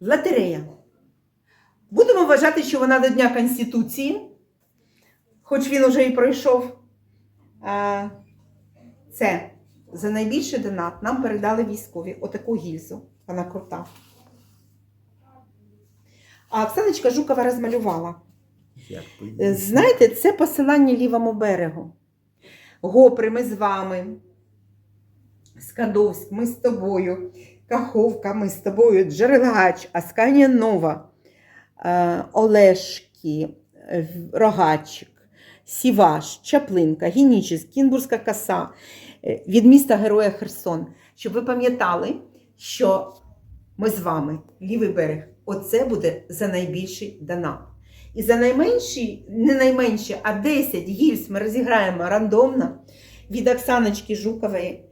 Лотерея. Будемо вважати, що вона до Дня Конституції, хоч він уже і пройшов. Це за найбільший донат нам передали військові отаку гільзу. Вона крута. А Оксаночка Жукова розмалювала. Е. Знаєте, це посилання лівому берегу. Гопри, ми з вами. Скадовськ, ми з тобою. Каховка, ми з тобою. Джерелгач, Асканія Нова, е, Олешки, е, Рогачик, Сіваш, Чаплинка, Генічіс, Кінбурзька коса е, від міста Героя Херсон. Щоб ви пам'ятали, що ми з вами, лівий берег, оце буде за найбільший донат. І за найменші, не найменші, а 10 гільз ми розіграємо рандомно від Оксаночки Жукової.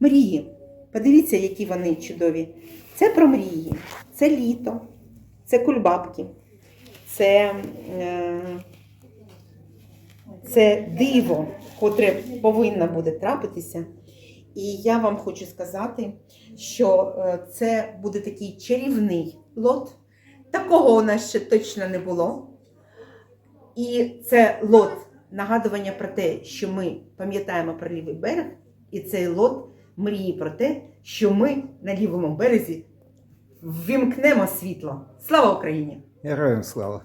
Мрії. Подивіться, які вони чудові. Це про мрії, це літо, це кульбабки, це, е, це диво, котре повинно буде трапитися. І я вам хочу сказати, що е, це буде такий чарівний лот. Такого у нас ще точно не було. І це лот нагадування про те, що ми пам'ятаємо про лівий берег, і цей лот мрії про те, що ми на лівому березі ввімкнемо світло. Слава Україні! Героям слава.